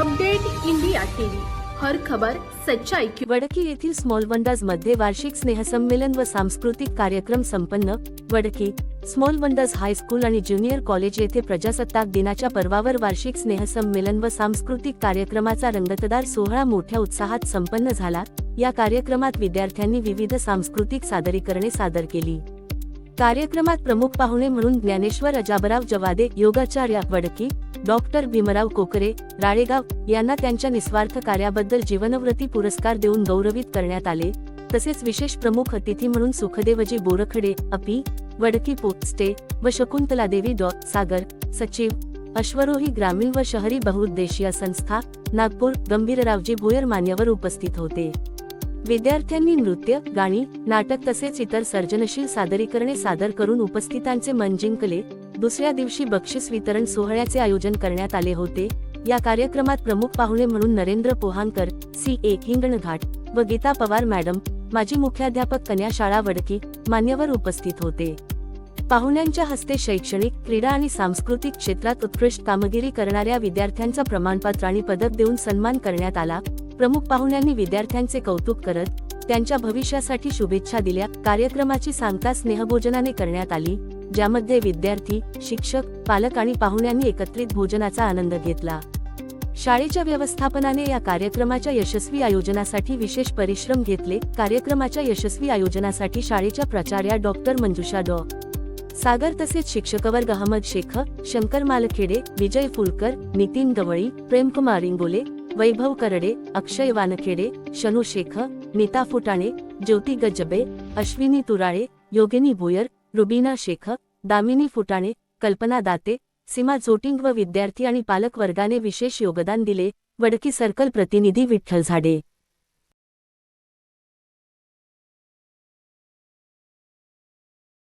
Update India TV. हर खबर सच्चाई की वडकी येथील स्मॉल वंडाजमध्ये वार्षिक स्नेहसंमेलन व सांस्कृतिक कार्यक्रम संपन्न. Wadki small wonders high school आणि ज्युनियर कॉलेज येथे प्रजासत्ताक दिनाच्या पर्वावर वार्षिक स्नेहसंमेलन व सांस्कृतिक कार्यक्रमाचा रंगतदार सोहळा मोठ्या उत्साहात संपन्न झाला. या कार्यक्रमात विद्यार्थ्यांनी विविध सांस्कृतिक सादरीकरणे सादर केली. कार्यक्रमात प्रमुख पाहुणे म्हणून ज्ञानेश्वर अजाबराव जवादे योगाचार्य वडकी डॉक्टर भीमराव कोकरे राळेगाव यांना त्यांच्या निस्वार्थ कार्याबद्दल जीवनव्रती पुरस्कार देऊन गौरवित करण्यात आले. तसेच विशेष प्रमुख अतिथी म्हणून सुखदेवजी बोरखडे अपी वडकी पोस्टे व शकुंतला देवी डॉ. सागर सचिव अश्वरोही ग्रामीण व शहरी बहुउद्देशीय संस्था नागपूर गंभीररावजी भोयर मान्यवर उपस्थित होते. विद्यार्थ्यांनी नृत्य गाणी नाटक तसेच इतर सर्जनशील सादरीकरणे सादर करून उपस्थितांचे मन जिंकले. दुसऱ्या दिवशी बक्षीस वितरण सोहळ्याचे आयोजन करण्यात आले होते. या कार्यक्रमात प्रमुख पाहुणे म्हणून नरेंद्र पोहांकर सी. ए. हिंगणघाट व गीता पवार मॅडम माजी मुख्याध्यापक कन्या शाळा वडकी मान्यवर उपस्थित होते. पाहुण्यांच्या हस्ते शैक्षणिक क्रीडा आणि सांस्कृतिक क्षेत्रात उत्कृष्ट कामगिरी करणाऱ्या विद्यार्थ्यांचा प्रमाणपत्र आणि पदक देऊन सन्मान करण्यात आला. प्रमुख पाहुण्यांनी विद्यार्थ्यांचे कौतुक करत त्यांच्या भविष्यासाठी शुभेच्छा दिल्या. कार्यक्रमाची सांगता स्नेहभोजनाने करण्यात आली ज्यामध्ये विद्यार्थी शिक्षक पालक आणि पाहुण्यांनी एकत्रित भोजनाचा आनंद घेतला. शाळेच्या व्यवस्थापनाने या कार्यक्रमाच्या यशस्वी आयोजनासाठी विशेष परिश्रम घेतले. कार्यक्रमाच्या यशस्वी आयोजनासाठी शाळेच्या प्राचार्या डॉक्टर मंजुषा डॉ. सागर तसेच शिक्षकवर्ग अहमद शेख शंकर मालखेडे विजय फुलकर नितीन गवळी प्रेमकुमार इंगोले वैभव करडे अक्षय वानखेडे शनू शेख नीता फुटाणे ज्योती गजबे अश्विनी तुराळे योगिनी भुयर रुबीना शेख दामिनी फुटाणे कल्पना दाते सीमा झोटिंग व विद्यार्थी आणि पालक वर्गाने विशेष योगदान दिले. वडकी सर्कल प्रतिनिधी विठ्ठल झाडे.